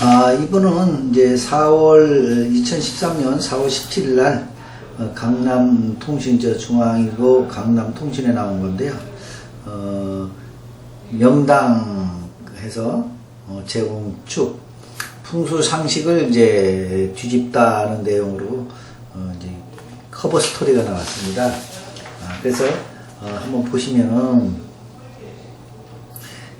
아, 이분은 이제 4월, 2013년 4월 17일 날, 어, 강남 통신 저 중앙이고 강남 통신에 나온 건데요. 어, 명당 해서 어, 재공축, 풍수 상식을 이제 뒤집다는 내용으로 어, 이제 커버 스토리가 나왔습니다. 아, 그래서 어, 한번 보시면은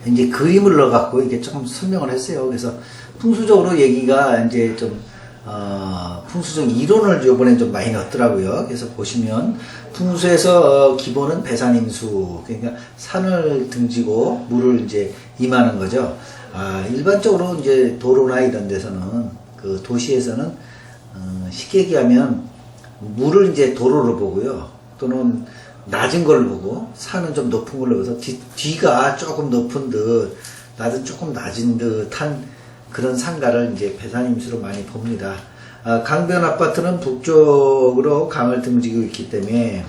이제 그림을 넣어갖고 이게 조금 설명을 했어요. 그래서 풍수적으로 얘기가 이제 좀, 어, 풍수적 이론을 요번에 좀 많이 넣었더라고요. 그래서 보시면 풍수에서 어, 기본은 배산임수, 그러니까 산을 등지고 물을 이제 임하는 거죠. 아, 일반적으로 이제 도로나 이런 데서는 그 도시에서는 어, 쉽게 얘기하면 물을 이제 도로로 보고요. 또는 낮은 걸 보고 산은 좀 높은 걸로 봐서 뒤, 뒤가 조금 높은 듯 낮은 조금 낮은 듯한 그런 상가를 이제 배산 임수로 많이 봅니다. 아, 강변 아파트는 북쪽으로 강을 등지고 있기 때문에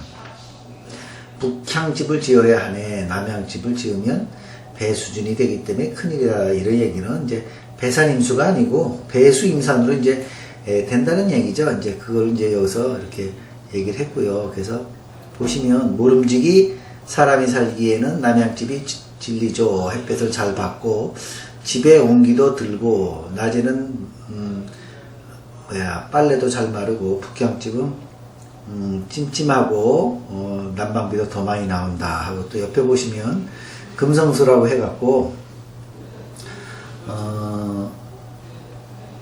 북향집을 지어야 하네 남향집을 지으면 배 수준이 되기 때문에 큰일이다 이런 얘기는 이제 배산 임수가 아니고 배수 임산으로 이제 에, 된다는 얘기죠. 이제 그걸 이제 여기서 이렇게 얘기를 했고요. 그래서 보시면 모름지기 사람이 살기에는 남양집이 지- 진리죠. 햇볕을 잘 받고 집에 온기도 들고 낮에는 음, 뭐야 빨래도 잘 마르고 북향집은 음, 찜찜하고 어, 난방비도 더 많이 나온다 하고 또 옆에 보시면 금성수라고 해갖고 어,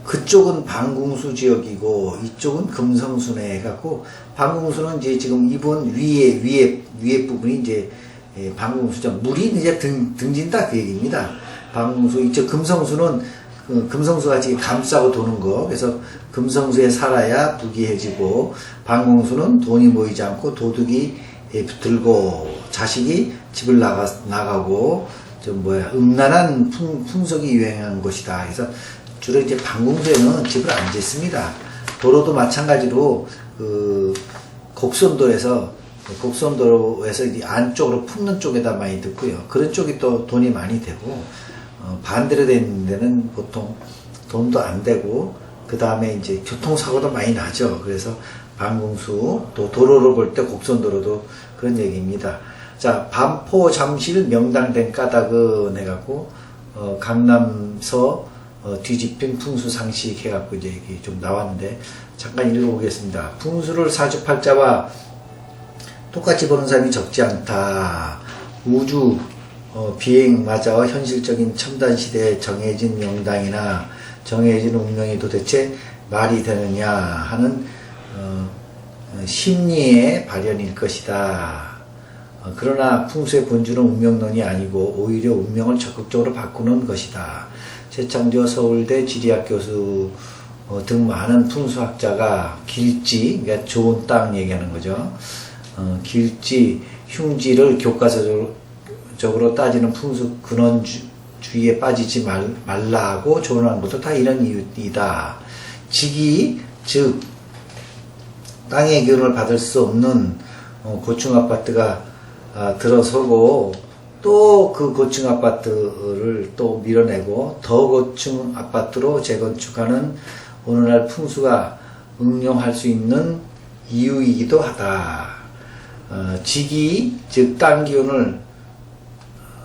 그쪽은 방궁수 지역이고 이쪽은 금성수네 해갖고 방궁수는 이제 지금 이번 위에 위에 위에 부분이 이제 예, 방궁수죠. 물이 이제 등, 등진다 그 얘기입니다 방궁수 이쪽 금성수는 그 금성수 같이 감싸고 도는 거 그래서 금성수에 살아야 부귀해지고 방궁수는 돈이 모이지 않고 도둑이 예, 들고 자식이 집을 나가 나가고 좀 뭐야 음란한 풍, 풍속이 유행한 곳이다. 그래서 주로 이제 방공소에는 집을 안 짓습니다. 도로도 마찬가지로 그 곡선도에서 곡선도로에서 이 안쪽으로 품는 쪽에다 많이 듣고요. 그런 쪽이 또 돈이 많이 되고 어, 반대로 된 데는 보통 돈도 안 되고 그 다음에 이제 교통사고도 많이 나죠. 그래서 방공수 또 도로로 볼 때 곡선도로도 그런 얘기입니다. 자 반포 잠실 명당된 까닭은 해갖고 어, 강남서 어, 뒤집힌 풍수 상식 해갖고 이제 이게 좀 나왔는데 잠깐 읽어보겠습니다. 풍수를 사주팔자와 똑같이 보는 사람이 적지 않다. 우주 어, 비행마저와 현실적인 첨단 시대에 정해진 명당이나 정해진 운명이 도대체 말이 되느냐 하는 어, 어, 심리의 발현일 것이다. 어, 그러나 풍수의 본질은 운명론이 아니고 오히려 운명을 적극적으로 바꾸는 것이다. 최창조 서울대 지리학 교수 어, 등 많은 풍수학자가 길지, 그러니까 좋은 땅 얘기하는 거죠. 어, 길지, 흉지를 교과서적으로 적으로 따지는 풍수 근원주의에 빠지지 말, 말라고 조언한 것도 다 이런 이유이다. 직이, 즉, 땅의 기운을 받을 수 없는 어, 고층 아파트가 아, 들어서고 또 그 고층 아파트를 또 밀어내고 더 고층 아파트로 재건축하는 오늘날 풍수가 응용할 수 있는 이유이기도 하다. 어, 지기 즉땅 기운을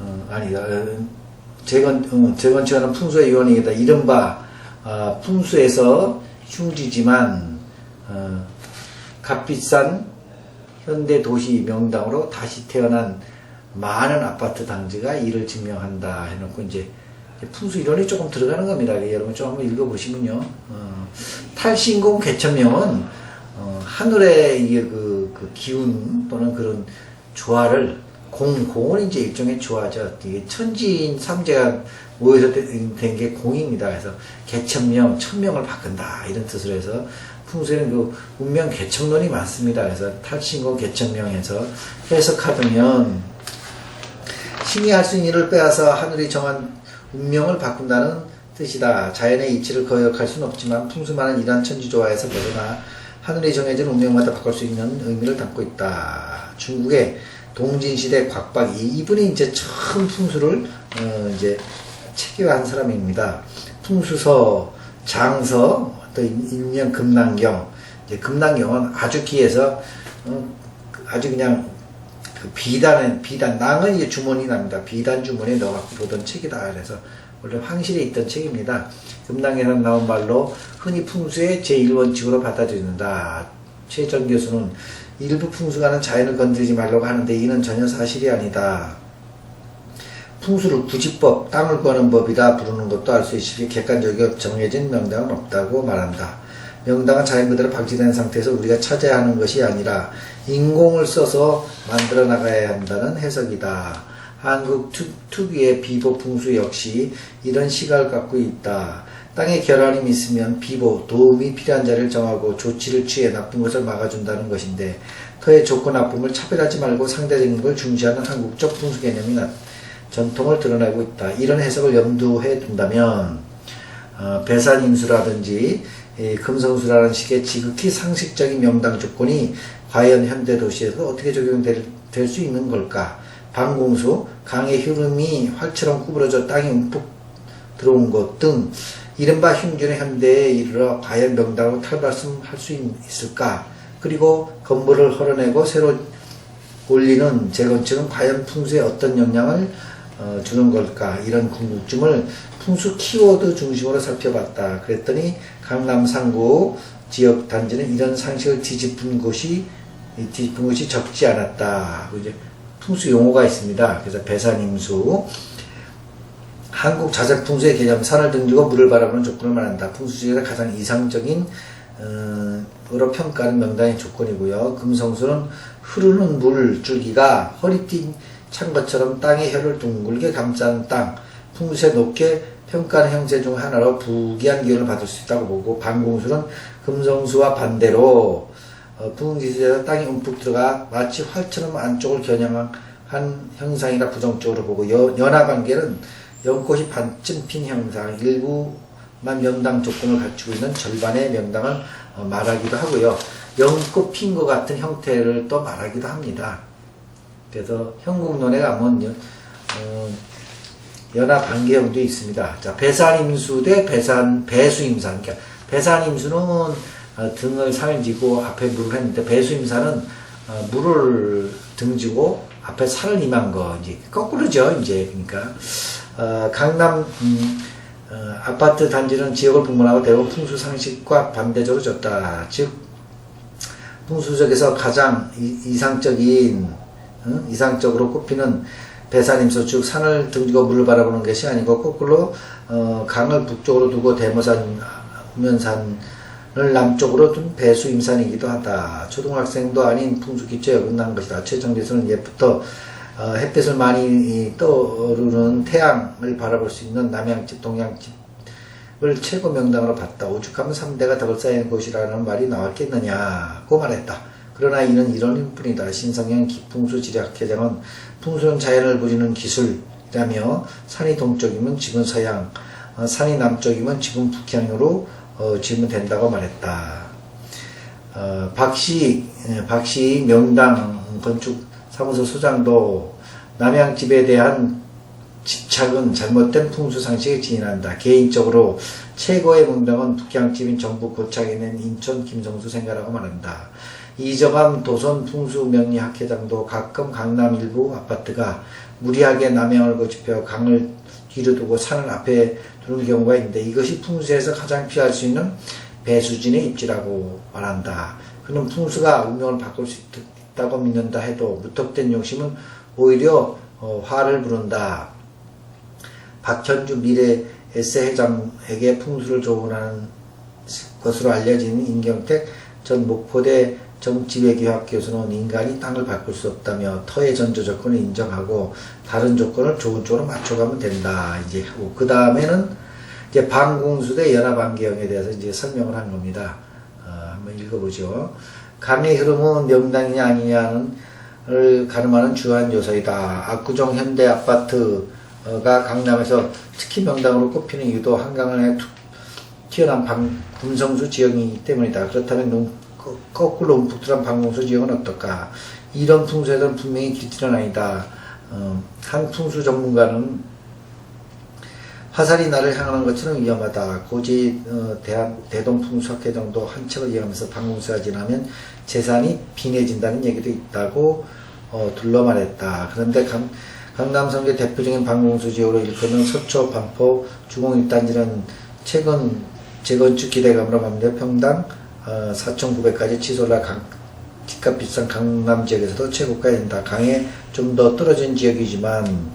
어, 아니다 어, 재건 어, 재건축하는 풍수의 유언이다. 이른바 어, 풍수에서 흉지지만 어, 값비싼 현대 도시 명당으로 다시 태어난 많은 아파트 단지가 이를 증명한다 해놓고 이제 풍수 이론이 조금 들어가는 겁니다. 여러분 좀 한번 읽어보시면요. 어, 탈신공 개천명은 어, 하늘의 이게 그, 그 기운 또는 그런 조화를 공, 공은 이제 일종의 조화죠. 천지인 삼재가 모여서 된 게 공입니다. 그래서 개천명, 천명을 바꾼다 이런 뜻으로 해서 풍수에는 그 운명 개천론이 많습니다. 그래서 탈신공 개천명에서 해석하면 신이 할 수 있는 일을 빼앗아 하늘이 정한 운명을 바꾼다는 뜻이다. 자연의 이치를 거역할 수는 없지만 풍수만은 이러한 천지조화에서 벗어나 하늘이 정해진 운명마다 바꿀 수 있는 의미를 담고 있다. 중국의 동진시대 곽박이 이분이 이제 처음 풍수를 어, 이제 체계화한 사람입니다. 풍수서, 장서, 또 인명 금난경. 이제 금난경은 아주 귀해서 어, 아주 그냥 그 비단은 비단 낭은 이제 주머니 납니다. 비단 주머니에 넣어갖고 보던 책이다. 그래서 원래 황실에 있던 책입니다. 금낭에서 나온 말로 흔히 풍수의 제1원칙으로 받아들인다. 최전 교수는 일부 풍수가는 자연을 건드리지 말라고 하는데 이는 전혀 사실이 아니다. 풍수를 구지법, 땅을 구하는 법이다 부르는 것도 알 수 있으니 객관적이고 정해진 명당은 없다고 말한다. 명당은 자연 그대로 방치된 상태에서 우리가 찾아야 하는 것이 아니라 인공을 써서 만들어 나가야 한다는 해석이다. 한국 특, 특유의 비보 풍수 역시 이런 시각을 갖고 있다. 땅에 결함이 있으면 비보, 도움이 필요한 자리를 정하고 조치를 취해 나쁜 것을 막아준다는 것인데 터의 좋고 나쁨을 차별하지 말고 상대적인 걸 중시하는 한국적 풍수 개념이 나, 전통을 드러내고 있다. 이런 해석을 염두해 둔다면 어, 배산임수라든지 이 금성수라는 식의 지극히 상식적인 명당 조건이 과연 현대 도시에서 어떻게 적용될 수 있는 걸까? 방공수, 강의 흐름이 활처럼 구부러져 땅에 움푹 들어온 것 등 이른바 흉준의 현대에 이르러 과연 명당으로 탈발씀할 수 있을까? 그리고 건물을 헐어내고 새로 올리는 재건축은 과연 풍수에 어떤 영향을 어, 주는 걸까? 이런 궁금증을 풍수 키워드 중심으로 살펴봤다. 그랬더니 강남 상구 지역 단지는 이런 상식을 뒤집은 곳이 뒤집은 곳이 적지 않았다. 이제 풍수 용어가 있습니다. 그래서 배산임수 한국 자작 풍수의 개념 산을 등지고 물을 바라보는 조건을 말한다. 풍수 중에서 가장 이상적인 어, 으로 평가하는 명당의 조건이고요. 금성수는 흐르는 물 줄기가 허리띠 찬 것처럼 땅의 혀를 둥글게 감싼 땅, 풍수에 높게 평가하는 형태 중 하나로 부기한 기운을 받을 수 있다고 보고 반공수는 금성수와 반대로 어, 부흥지수에서 땅이 움푹 들어가 마치 활처럼 안쪽을 겨냥한 형상이라 부정적으로 보고 여, 연하관계는 연꽃이 반쯤 핀 형상 일부만 명당 조건을 갖추고 있는 절반의 명당을 어, 말하기도 하고요. 연꽃 핀 것 같은 형태를 또 말하기도 합니다. 그래서 형국론에 가면 연- 어, 연합 관계형도 있습니다. 자, 배산임수 대 배산 배수임산. 그러니까 배산임수는 어, 등을 산을 지고 앞에 물을 했는데 배수임산은 어, 물을 등지고 앞에 산을 임한 거 이제 거꾸로죠. 이제 그러니까 어, 강남 음, 어, 아파트 단지는 지역을 분분하고 대부분 풍수 상식과 반대적으로 졌다. 즉 풍수 적에서 가장 이, 상적인 어? 이상적으로 꼽히는 배산임수 즉 산을 등지고 물을 바라보는 것이 아니고 거꾸로 어, 강을 북쪽으로 두고 대모산 우면산을 남쪽으로 둔 배수임산이기도 하다. 초등학생도 아닌 풍수 기초에 어긋난 것이다. 최정대수는 옛부터 어, 햇빛을 많이 떠오르는 태양을 바라볼 수 있는 남양집, 동양집을 최고 명당으로 봤다. 오죽하면 3대가 덕을 쌓이는 곳이라는 말이 나왔겠느냐고 말했다. 그러나 이는 이론일 뿐이다. 신성형 기풍수 지략회장은 풍수는 자연을 부리는 기술이라며 산이 동쪽이면 지금 서양, 어, 산이 남쪽이면 지금 북향으로 어, 지으면 된다고 말했다. 어, 박씨, 예, 박씨 명당 건축 사무소 소장도 남양집에 대한 집착은 잘못된 풍수 상식에 지인한다. 개인적으로 최고의 명당은 북향집인 정부 고창에 있는 인천 김성수 생가라고 말한다. 이정함 도선 풍수 명리 학회장도 가끔 강남 일부 아파트가 무리하게 남양을 거집혀 강을 뒤로 두고 산을 앞에 두는 경우가 있는데 이것이 풍수에서 가장 피할 수 있는 배수진의 입지라고 말한다. 그는 풍수가 운명을 바꿀 수 있- 있다고 믿는다 해도 무턱된 욕심은 오히려 어, 화를 부른다. 박현주 미래 에세 회장에게 풍수를 조언하는 것으로 알려진 임경택 전 목포대 정지외교학 교수는 인간이 땅을 바꿀 수 없다며 터의 전조 조건을 인정하고 다른 조건을 좋은 쪽으로 맞춰가면 된다. 이제 하고 그 다음에는 이제 방공수 대 연합안개형에 대해서 이제 설명을 한 겁니다. 어, 한번 읽어보죠. 강의 흐름은 명당이냐 아니냐는 을 가늠하는 주요한 요소이다. 압구정 현대 아파트가 강남에서 특히 명당으로 꼽히는 이유도 한강의 툭 튀어나온 방, 금성수 지역이기 때문이다. 그렇다면 농, 거- 거꾸로 움푹들한 방공수 지역은 어떨까? 이런 풍수에는 분명히 길티는 아니다. 어, 한 풍수 전문가는 화살이 나를 향하는 것처럼 위험하다. 고지 어, 대한 대동풍수학회장도 한 척을 이어가면서 방공수가 지나면 재산이 빈해진다는 얘기도 있다고 어, 둘러 말했다. 그런데 강, 강남성계 대표적인 방공수 지역으로 일컫는 서초, 반포, 주공 1단지는 최근 재건축 기대감으로 맙니다. 평당 어, 4,900까지 치솟아 강, 집값 비싼 강남 지역에서도 최고가에 된다. 강에 좀 더 떨어진 지역이지만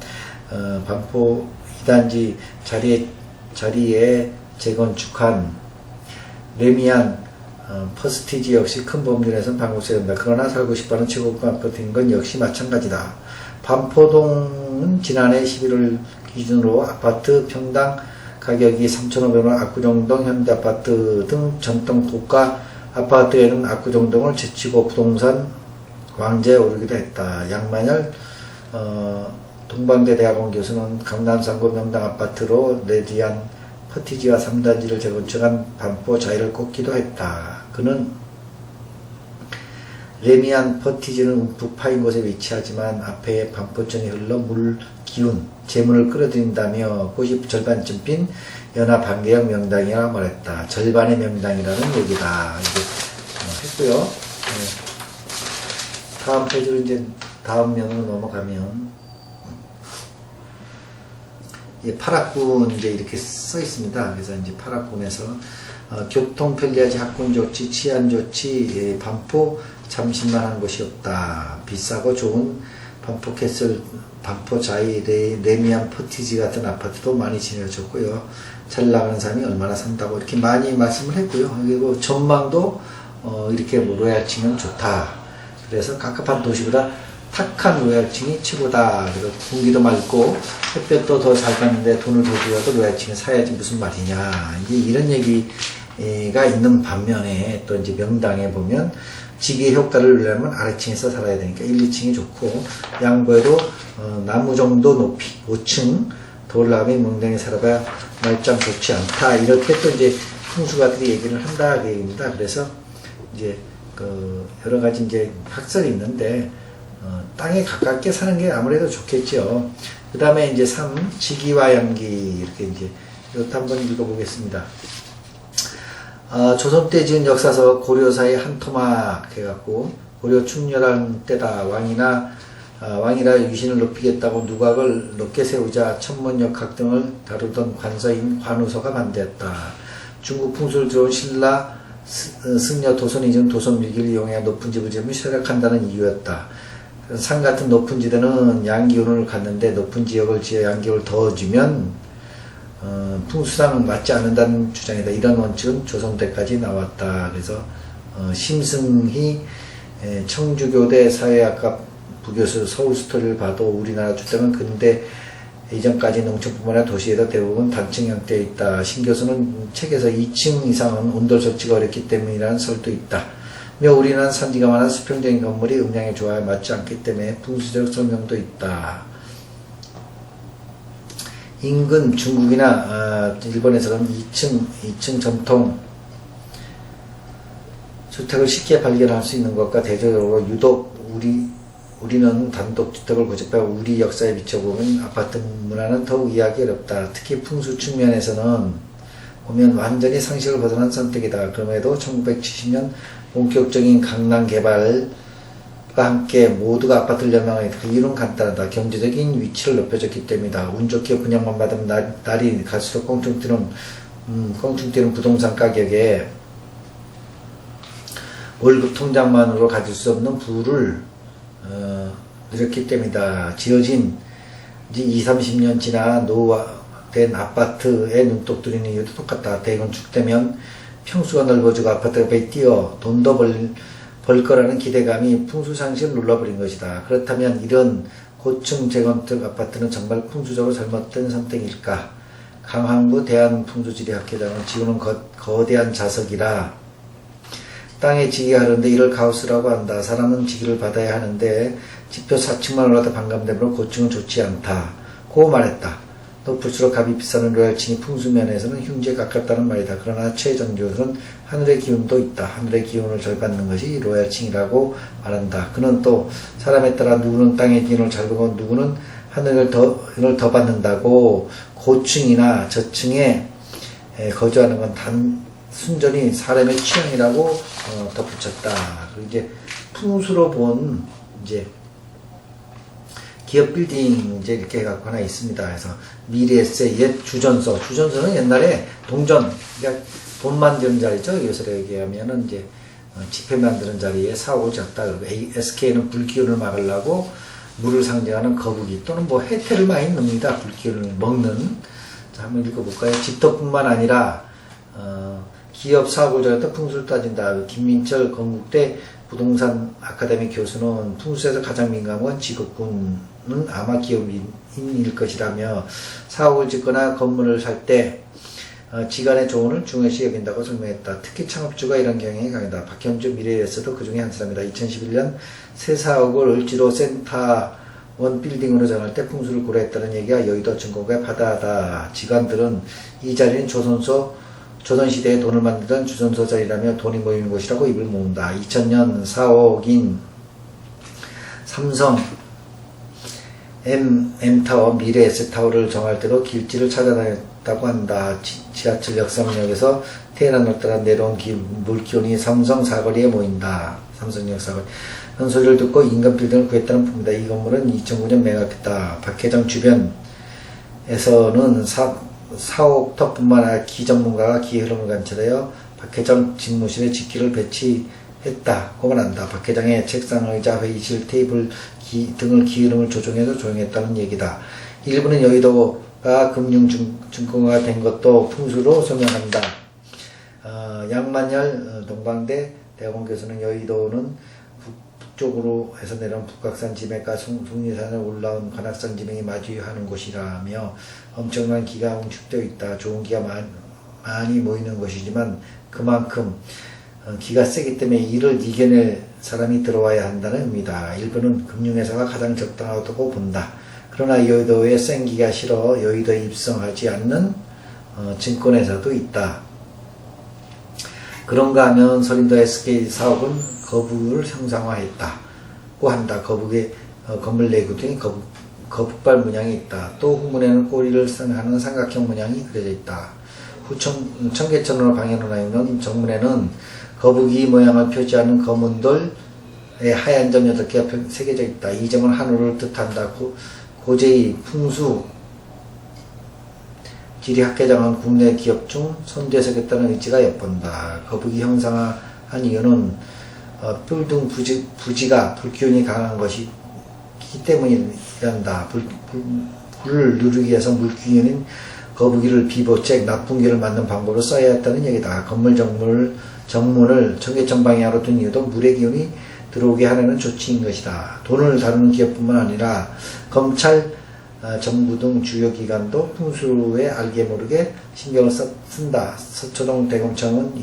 어, 반포 2단지 자리에 자리에 재건축한 레미안 어, 퍼스티지 역시 큰 범준에서는 방공세가 된다. 그러나 살고 싶어하는 최고가 아파트인 건 역시 마찬가지다. 반포동은 지난해 11월 기준으로 아파트 평당 가격이 3,500원, 압구정동 현대아파트 등 전통 고가 아파트에는 압구정동을 제치고 부동산 왕제에 오르기도 했다. 양만열 어, 동방대 대학원 교수는 강남 상고 명당 아파트로 레디안 퍼티지와 3단지를 재건축한 반포 자이를 꼽기도 했다. 그는 레미안 퍼티지는 움푹 파인 곳에 위치하지만 앞에 반포천이 흘러 물 기운, 재물을 끌어들인다며 곳이 절반쯤 빈 연합 반개형 명당이라 말했다. 절반의 명당이라는 얘기다. 이제 어, 했고요. 네. 다음 페이지로 이제 다음 면으로 넘어가면 이 파락군 이제 이렇게 써 있습니다. 그래서 이제 파락군에서 어, 교통 편리하지 학군 좋지 치안 좋지 예, 반포 잠실만한 곳이 없다. 비싸고 좋은 반포 캐슬, 반포 자이, 레, 레미안 퍼티지 같은 아파트도 많이 지어졌고요. 잘 나가는 사람이 얼마나 산다고 이렇게 많이 말씀을 했고요. 그리고 전망도 어, 이렇게 뭐 로얄층은 좋다. 그래서 갑갑한 도시보다 탁한 로얄층이 최고다. 그리고 공기도 맑고 햇볕도 더잘 가는데 돈을 더 주어도 로얄층에 사야지 무슨 말이냐. 이제 이런 얘기가 있는 반면에 또 이제 명당에 보면 지기 효과를 내려면 아래층에서 살아야 되니까 1, 2층이 좋고 양보에도 어, 나무 정도 높이 5층 더 올라가면 명당에 살아봐야 말짱 좋지 않다. 이렇게 또 이제 풍수가들이 얘기를 한다 그 얘기입니다. 그래서 이제 그 여러 가지 이제 학설이 있는데 어, 땅에 가깝게 사는 게 아무래도 좋겠죠. 그 다음에 이제 3, 지기와 양기 이렇게 이제 이것도 한번 읽어보겠습니다. 어, 조선 때 지은 역사서 고려사의 한 토막 해갖고 고려 충렬한 때다 왕이나 어, 왕이라 유신을 높이겠다고 누각을 높게 세우자 천문역학 등을 다루던 관서인 관우서가 반대했다. 중국 풍수를 들어온 신라 스- 어, 승려 도선이 지은 도선 밀기를 이용해 높은 집을 지으면 쇠락한다는 이유였다. 산 같은 높은 지대는 양기운을 갖는데 높은 지역을 지어 양기운을 더 주면 어, 풍수상 맞지 않는다는 주장이다. 이런 원칙은 조선 때까지 나왔다. 그래서 어, 심승희 에, 청주교대 사회학과 부교수 서울스토리를 봐도 우리나라 주택은 근대 이전까지 농촌뿐만 아니라 도시에도 대부분 단층 형태에 있다. 신 교수는 책에서 2층 이상은 온돌 설치가 어렵기 때문이라는 설도 있다. 며 우리나라는 산지가 많아 수평적인 건물이 음량에 좋아야 맞지 않기 때문에 풍수적 설명도 있다. 인근 중국이나 아, 일본에서는 2층, 2층 전통 주택을 쉽게 발견할 수 있는 것과 대조적으로 유독 우리 우리는 단독 주택을 고집해 우리 역사에 비춰보면 아파트 문화는 더욱 이해하기 어렵다. 특히 풍수 측면에서는 보면 완전히 상식을 벗어난 선택이다. 그럼에도 1970년 본격적인 강남 개발과 함께 모두가 아파트를 열망하게 그 이유는 간단하다. 경제적인 위치를 높여줬기 때문이다. 운 좋게 분양만 받으면 날, 날이 갈수록 껑충 뛰는, 음, 껑충 뛰는 부동산 가격에 월급 통장만으로 가질 수 없는 부를 어, 누렸기 때문이다. 지어진 이제 2, 30년 지나 노후된 아파트에 눈독 들이는 이유도 똑같다. 대건축되면 평수가 넓어지고 아파트가 배 뛰어 돈도 벌, 벌 거라는 기대감이 풍수상식을 눌러버린 것이다. 그렇다면 이런 고층 재건축 아파트는 정말 풍수적으로 잘못된 선택일까? 강항구 대한풍수지리학회장은 지구는 거, 거대한 자석이라 땅에 지기가 하는데 이를 가우스라고 한다. 사람은 지기를 받아야 하는데 지표 4층만 올라도 반감되므로 고층은 좋지 않다. 고 말했다. 높을수록 값이 비싸는 로얄층이 풍수면에서는 흉지에 가깝다는 말이다. 그러나 최전 교수는 하늘의 기운도 있다. 하늘의 기운을 절 받는 것이 로얄층이라고 말한다. 그는 또 사람에 따라 누구는 땅의 기운을 잘 보고 누구는 하늘을 더, 을 더 받는다고 고층이나 저층에 에, 거주하는 건 단, 순전히 사람의 취향이라고 어, 덧붙였다. 이제 풍수로 본 이제 기업 빌딩 이제 이렇게 해갖고 하나 있습니다. 그래서 미래세 옛 주전서. 주전서는 옛날에 동전, 그러니까 돈 만드는 자리죠. 요새로 얘기하면은 이제 어, 지폐 만드는 자리에 사옥을. 그리고 SK는 불기운을 막으려고 물을 상징하는 거북이 또는 뭐 해태를 많이 넣습니다. 불기운을 먹는. 자, 한번 읽어볼까요? 집터뿐만 아니라 어, 기업 저렸다 풍수를 따진다. 김민철 건국대 부동산 아카데미 교수는 풍수에서 가장 민감한 건 직업군 은 아마 기업인일 것이라며 사업을 짓거나 건물을 살때 어, 지간의 조언을 중요시 여긴다고 설명했다. 특히 창업주가 이런 경향이 강하다. 박현주 미래에서도 그 중에 한 사람이다. 2011년 새 사옥을 을지로 센터 원 빌딩으로 정할 때 풍수를 고려했다는 얘기가 여의도 증권가의 바다다. 지관들은 이 자리는 조선소 조선시대에 돈을 만들던 주선소 자리라며 돈이 모이는 곳이라고 입을 모은다. 2000년 사옥인 삼성 M, M타워, 미래 S타워를 정할 때도 길지를 찾아다녔다고 한다. 지, 지하철 역삼역에서 테헤란을 따라 내려온 기, 물기운이 삼성 사거리에 모인다. 삼성역 사거리. 그런 소리를 듣고 인간 빌딩을 구했다는 품이다. 이 건물은 2009년 매각했다. 박회장 주변에서는 사, 사옥터뿐만 아니라 기전문가가 기 흐름을 관찰하여 박 회장 집무실에 직기를 배치 했다고 말한다. 박 회장의 책상, 의자, 회의실, 테이블 기- 등을 기흐름을 조정해서 조용했다는 얘기다. 일부는 여의도가 금융증권가가 된 것도 풍수로 설명한다. 어, 양만열 어, 동방대 대학원 교수는 여의도는 북- 북쪽으로 해서 내려온 북각산 지맥과 숭- 숭리산을 올라온 관악산 지맥이 마주하는 곳이라며 엄청난 기가 응축되어 있다. 좋은 기가 많, 많이 모이는 것이지만 그만큼 어, 기가 세기 때문에 이를 이겨낼 사람이 들어와야 한다는 의미다. 일부는 금융회사가 가장 적당하다고 본다. 그러나 여의도에 센 기가 싫어 여의도에 입성하지 않는 어, 증권회사도 있다. 그런가 하면 서린도 SK 사업은 거북을 형상화했다고 한다. 거북의 어, 건물 내구 등이 거북, 거북발 문양이 있다. 또 후문에는 꼬리를 하는 삼각형 문양이 그려져 있다. 후 청, 청계천으로 방향으로 나 있는 정문에는 거북이 모양을 표지하는 검은 돌의 하얀 점 8개가 새겨져 있다. 이 점은 한우를 뜻한다. 고, 고제의 풍수 지리학회장은 국내 기업 중 선두에서겠다는 의지가 엿본다. 거북이 형상화한 이유는 어, 뿔등 부지, 부지가 불기운이 강한 것이기 때문이란다. 불, 불, 불을 누르기 위해서 물기운인 거북이를 비보책 나쁜 길을 만든 방법으로 써야 했다는 얘기다. 건물 정문을, 정문을 청계천 방향으로 둔 이유도 물의 기운이 들어오게 하려는 조치인 것이다. 돈을 다루는 기업뿐만 아니라 검찰, 어, 정부 등 주요 기관도 풍수에 알게 모르게 신경을 써- 쓴다. 서초동 대검청은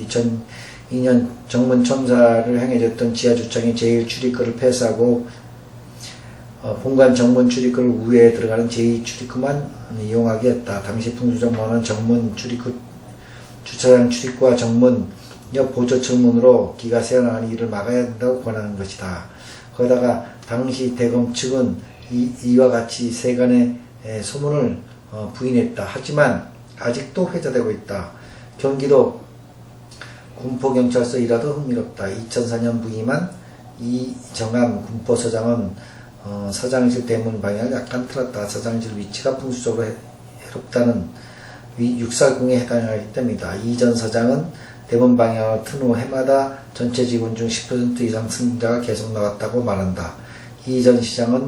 2002년 정문 청사를 향해졌던 지하주차장의 제1 출입구를 폐쇄하고 어, 본관 정문 출입구를 우회에 들어가는 제2 출입구만 이용하게 했다. 당시 풍수정보는 정문 출입구, 주차장 출입구와 정문 옆 보조 철문으로 기가 새어나가는 일을 막아야 된다고 권하는 것이다. 거기다가 당시 대검 측은 이, 와 같이 세간의 에, 소문을 어, 부인했다. 하지만 아직도 회자되고 있다. 경기도 군포경찰서 일화도 흥미롭다. 2004년 부임한 이정암 군포서장은 어, 서장실 대문 방향을 약간 틀었다. 서장실 위치가 풍수적으로 해- 해롭다는 위 육사궁에 해당하기 때문이다. 이전 서장은 대문 방향을 튼 후 해마다 전체 직원 중10% 이상 승자가 계속 나왔다고 말한다. 이 전 시장은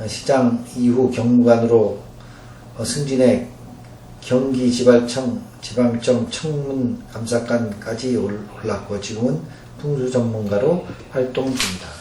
어, 시장 이후 경무관으로 어, 승진해 경기지발청 지방청 청문 감사관까지 올- 올랐고 지금은 풍수 전문가로 활동 중이다.